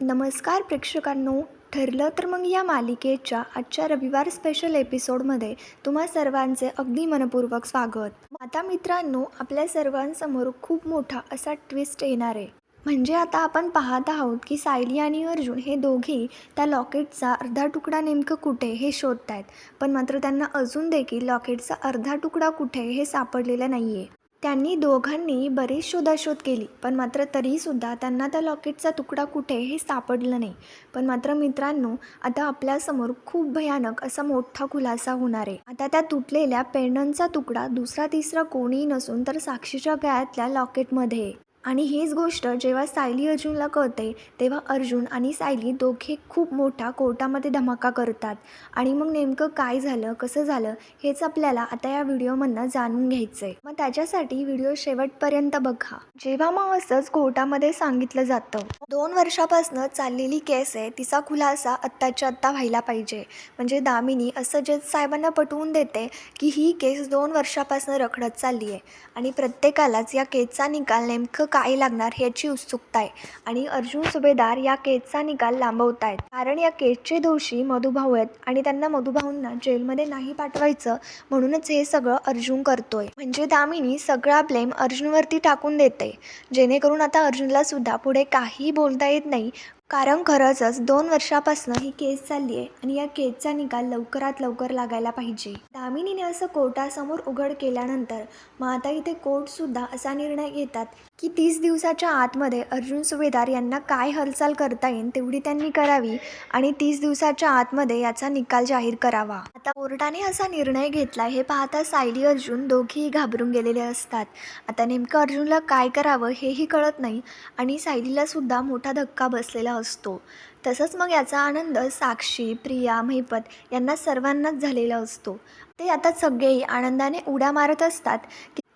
नमस्कार प्रेक्षकांनो ठरलं तर मग या मालिकेच्या आजच्या रविवार स्पेशल एपिसोडमध्ये तुम्हा सर्वांचे अगदी मनपूर्वक स्वागत. आता मित्रांनो आपल्या सर्वांसमोर खूप मोठा असा ट्विस्ट येणार आहे. म्हणजे आता आपण पाहत आहोत की सायली आणि अर्जुन हे दोघेही त्या लॉकेटचा अर्धा तुकडा नेमकं कुठे हे शोधत आहेत पण मात्र त्यांना अजून देखील लॉकेटचा अर्धा तुकडा कुठे हे सापडलेलं नाही आहे त्यांनी दोघांनी बरीच शोधाशोध केली पण मात्र तरीसुद्धा त्यांना त्या लॉकेटचा तुकडा कुठे हे सापडलं नाही. पण मात्र मित्रांनो आता आपल्यासमोर खूप भयानक असा मोठा खुलासा होणार आहे. आता त्या तुटलेल्या पेंडनचा तुकडा दुसरा तिसरा कोणीही नसून तर साक्षीच्या गळ्यातल्या लॉकेटमध्ये. आणि हीच गोष्ट जेव्हा सायली अर्जुनला कळते तेव्हा अर्जुन आणि सायली दोघे खूप मोठा कोर्टामध्ये धमाका करतात. आणि मग नेमकं काय झालं कसं झालं हेच आपल्याला आता या व्हिडिओमधनं जाणून घ्यायचं आहे मग त्याच्यासाठी व्हिडिओ शेवटपर्यंत बघा. जेव्हा मग असंच कोर्टामध्ये सांगितलं जातं दोन वर्षापासनं चाललेली केस आहे तिचा खुलासा आत्ताच्या आत्ता व्हायला पाहिजे. म्हणजे दामिनी असं जज साहेबांना पटवून देते की ही केस दोन वर्षापासनं रखडत चालली आहे आणि प्रत्येकालाच या केसचा निकाल नेमकं काय लागणार ह्याची उत्सुकता आहे. आणि अर्जुन सुभेदार या केसचा निकाल लांबवत आहेत कारण या केसचे दोषी मधुभाऊ आहेत आणि त्यांना मधुभाऊंना जेलमध्ये नाही पाठवायचं म्हणूनच हे सगळं अर्जुन करतोय. म्हणजे दामिनी सगळा ब्लेम अर्जुनवरती टाकून देते. जेणेकरून आता अर्जुनला सुद्धा पुढे काही बोलता येत नाही. कारण खरंचच दोन वर्षापासून ही केस चालली आहे आणि या केसचा निकाल लवकरात लवकर लागायला पाहिजे. दामिनीने असं कोर्टासमोर उघड केल्यानंतर मग आता इथे कोर्टसुद्धा असा निर्णय घेतात की तीस दिवसाच्या आतमध्ये अर्जुन सुभेदार यांना काय हालचाल करता येईल तेवढी त्यांनी करावी आणि तीस दिवसाच्या आतमध्ये याचा निकाल जाहीर करावा. आता कोर्टाने असा निर्णय घेतला हे पाहता सायली अर्जुन दोघेही घाबरून गेलेले असतात. आता नेमकं अर्जुनला काय करावं हेही कळत नाही आणि सायलीला सुद्धा मोठा धक्का बसलेला असतो. तसंच मग याचा आनंद साक्षी प्रिया महिपत यांना सर्वांनाच झालेला असतो. ते आता सगळेही आनंदाने उड्या मारत असतात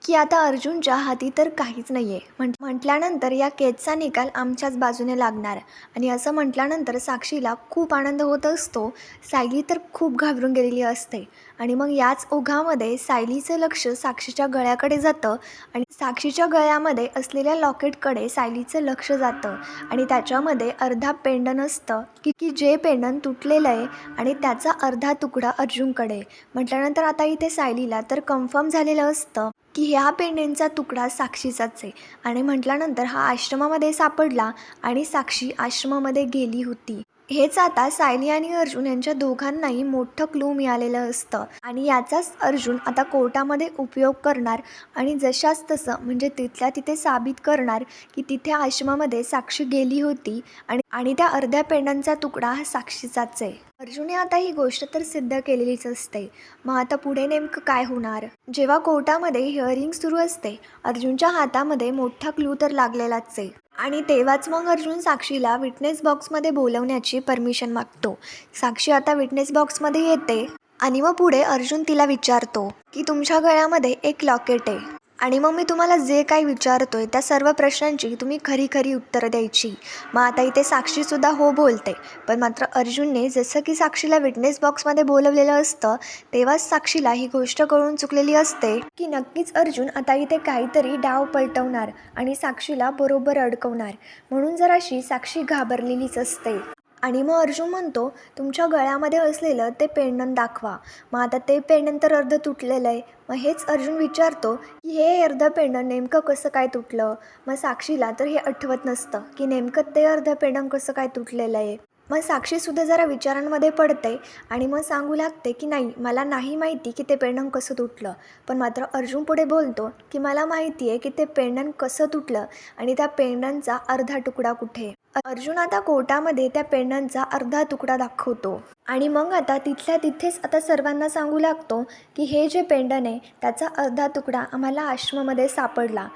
की आता अर्जुनच्या हाती तर काहीच नाही आहे म्हण म्हटल्यानंतर या केसचा निकाल आमच्याच बाजूने लागणार. आणि असं म्हटल्यानंतर साक्षीला खूप आनंद होत असतो. सायली तर खूप घाबरून गेलेली असते. आणि मग याच ओघामध्ये सायलीचं लक्ष साक्षीच्या गळ्याकडे जातं आणि साक्षीच्या गळ्यामध्ये असलेल्या लॉकेटकडे सायलीचं लक्ष जातं. आणि त्याच्यामध्ये अर्धा पेंडन असतं की की जे पेंडन तुटलेलं आहे आणि त्याचा अर्धा तुकडा अर्जुनकडे. म्हटल्यानंतर आता इथे सायलीला तर कन्फर्म झालेलं असतं. की ह्या पेंडेंचा तुकडा साक्षीचाच आहे. आणि म्हटल्यानंतर हा आश्रमामध्ये सापडला आणि साक्षी आश्रमामध्ये गेली होती. हेच आता सायली आणि अर्जुन यांच्या दोघांनाही मोठं क्लू मिळालेलं असतं. आणि याचाच अर्जुन आता कोर्टामध्ये उपयोग करणार आणि जशाच तसं म्हणजे तिथल्या तिथे साबित करणार की तिथे आश्रमामध्ये साक्षी गेली होती आणि आणि त्या अर्ध्या पेंडांचा तुकडा हा साक्षीचाच आहे. अर्जुनने आता ही गोष्ट तर सिद्ध केलेलीच असते. मग आता पुढे नेमकं काय होणार? जेव्हा कोर्टामध्ये हिअरिंग सुरू असते अर्जुनच्या हातामध्ये मोठा क्लू तर लागलेलाच आहे. आणि तेव्हाच मग अर्जुन साक्षीला विटनेस बॉक्समध्ये बोलवण्याची परमिशन मागतो. साक्षी आता विटनेस बॉक्समध्ये येते आणि मग पुढे अर्जुन तिला विचारतो की तुमच्या गळ्यामध्ये एक लॉकेट आहे. आणि मग मी तुम्हाला जे काही विचारतो आहे त्या सर्व प्रश्नांची तुम्ही खरी खरी उत्तरं द्यायची. मग आता इथे साक्षीसुद्धा हो बोलते. पण मात्र अर्जुनने जसं की साक्षीला विटनेस बॉक्समध्ये बोलवलेलं असतं तेव्हाच साक्षीला ही गोष्ट कळून चुकलेली असते की नक्कीच अर्जुन आता इथे काहीतरी डाव पलटवणार आणि साक्षीला बरोबर अडकवणार. म्हणून जराशी साक्षी घाबरलेलीच असते. आणि मग अर्जुन म्हणतो तुमच्या गळ्यामध्ये असलेलं ते पेंडन दाखवा. मग आता ते पेंडन तर अर्ध तुटलेलं आहे. मग हेच अर्जुन विचारतो की हे अर्ध पेंडन नेमकं कसं काय तुटलं? मग साक्षीला तर हे आठवत नसतं की नेमकं ते अर्ध पेंडन कसं काय तुटलेलं आहे. मग साक्षीसुद्धा जरा विचारांमध्ये पडते आणि मग सांगू लागते की नाही मला नाही माहिती की ते पेंडन कसं तुटलं. पण मात्र अर्जुन पुढे बोलतो की मला माहिती आहे की ते पेंडन कसं तुटलं आणि त्या पेंडनचा अर्धा तुकडा कुठे? अर्जुन आता कोर्टामध्ये त्या पेंडनचा अर्धा तुकडा दाखवतो. आणि मग आता तिथल्या तिथेच आता सर्वांना सांगू लागतो की हे जे पेंडन आहे त्याचा अर्धा तुकडा आम्हाला आश्रमामध्ये सापडला.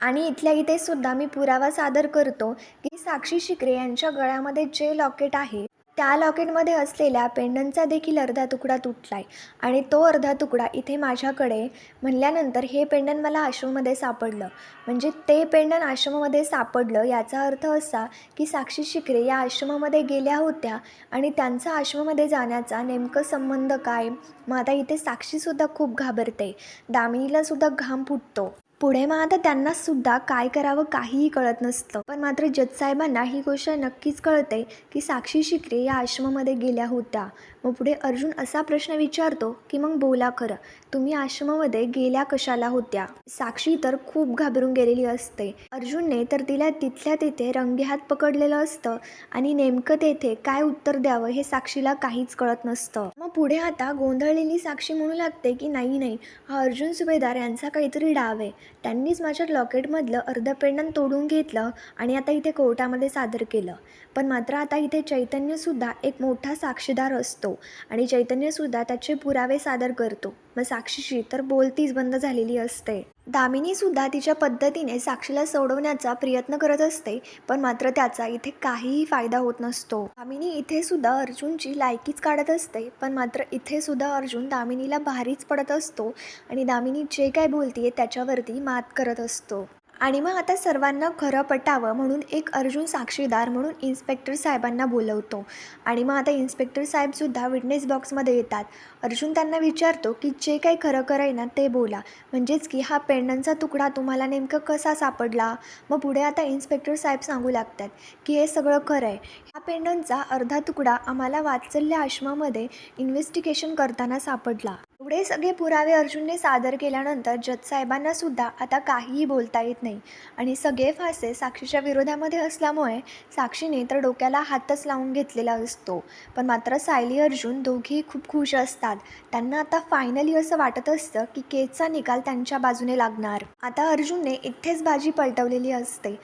आणि इथल्या इथे सुद्धा मी पुरावा सादर करतो की साक्षी शिकरे यांच्या गळ्यामध्ये जे लॉकेट आहे त्या लॉकेटमध्ये असलेल्या पेंडनचा देखील अर्धा तुकडा तुटला आहे आणि तो अर्धा तुकडा इथे माझ्याकडे म्हणल्यानंतर हे पेंडन मला आश्रममध्ये सापडलं. म्हणजे ते पेंडन आश्रमामध्ये सापडलं याचा अर्थ असा की साक्षी शिकरे या आश्रमामध्ये गेल्या होत्या आणि त्यांचा आश्रमामध्ये जाण्याचा नेमकं संबंध काय? मग आता इथे साक्षीसुद्धा खूप घाबरते. दामिनीलासुद्धा घाम फुटतो. पुढे मग आता त्यांना सुद्धा काय करावं काहीही कळत नसतं. पण मात्र जतसाहेबांना ही गोष्ट नक्कीच कळते की साक्षी शिकरे या आश्रमामध्ये गेल्या होत्या. मग पुढे अर्जुन असा प्रश्न विचारतो की मग बोला खरं तुम्ही आश्रमामध्ये गेल्या कशाला होत्या? साक्षी तर खूप घाबरून गेलेली असते. अर्जुनने तर तिला तिथल्या तिथे रंगेहात पकडलेलं असतं आणि नेमकं तेथे काय उत्तर द्यावं हे साक्षीला काहीच कळत नसतं. मग पुढे आता गोंधळलेली साक्षी म्हणू लागते की नाही नाही हा अर्जुन सुभेदार यांचा काहीतरी डाव आहे. त्यांनीच माझ्या लॉकेटमधलं अर्धं पेंडन तोडून घेतलं आणि आता इथे कोर्टामध्ये सादर केलं. पण मात्र आता इथे चैतन्यसुद्धा एक मोठा साक्षीदार असतो आणि चैतन्यसुद्धा त्याचे पुरावे सादर करतो. मग साक्षीशी तर बोलतीच बंद झालेली असते. दामिनीसुद्धा तिच्या पद्धतीने साक्षीला सोडवण्याचा प्रयत्न करत असते पण मात्र त्याचा इथे काहीही फायदा होत नसतो. दामिनी इथे सुद्धा अर्जुनची लायकीच काढत असते पण मात्र इथे सुद्धा अर्जुन दामिनीला भारीच पडत असतो आणि दामिनी जे काय बोलतीये त्याच्यावरती मात करत असतो. आणि मग आता सर्वांना खरं पटावं म्हणून एक अर्जुन साक्षीदार म्हणून इन्स्पेक्टर साहेबांना बोलवतो. आणि मग आता इन्स्पेक्टर साहेबसुद्धा विटनेस बॉक्समध्ये येतात. अर्जुन त्यांना विचारतो की जे काही खरं कराय ना ते बोला. म्हणजेच की हा पेंडनचा तुकडा तुम्हाला नेमकं कसा सापडला? मग पुढे आता इन्स्पेक्टर साहेब सांगू लागतात की हे सगळं खरं आहे. ह्या पेंडनचा अर्धा तुकडा आम्हाला वात्सल्य आश्रमामध्ये इन्व्हेस्टिगेशन करताना सापडला. एवढे सगळे पुरावे अर्जुनने सादर केल्यानंतर जजसाहेबांना सुद्धा आता काहीही बोलता येत नाही. आणि सगळे फासे साक्षीच्या विरोधामध्ये असल्यामुळे साक्षीने तर डोक्याला हातच लावून घेतलेला असतो. पण मात्र सायली अर्जुन दोघेही खूप खुश असतात. त्यांना आता फायनली असं वाटत असतं की केसचा निकाल त्यांच्या बाजूने लागणार. आता अर्जुनने इथेच बाजी पलटवलेली असते.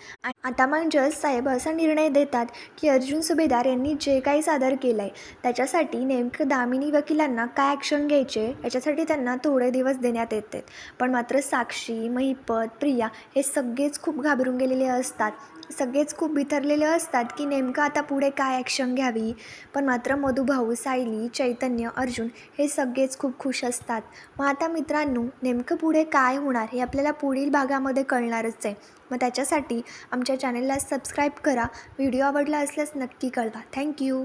आता मग जज साहेब असा निर्णय देतात की अर्जुन सुभेदार यांनी जे काही सादर केलं आहे त्याच्यासाठी नेमकं दामिनी वकिलांना काय ॲक्शन घ्यायचे याच्यासाठी त्यांना थोडे दिवस देण्यात येते. पण मात्र साक्षी महिपत प्रिया हे सगळेच खूप घाबरून गेलेले असतात. सगळेच खूप बिथरलेले असतात की नेमकं आता पुढे काय ॲक्शन घ्यावी? पण मात्र मधुभाऊ सायली चैतन्य अर्जुन हे सगळेच खूप खुश असतात. मग आता मित्रांनो नेमकं पुढे काय होणार हे आपल्याला पुढील भागामध्ये कळणारच आहे. मग त्याच्यासाठी आमच्या चॅनलला सबस्क्राईब करा. व्हिडिओ आवडला असल्यास नक्की कळवा. थँक्यू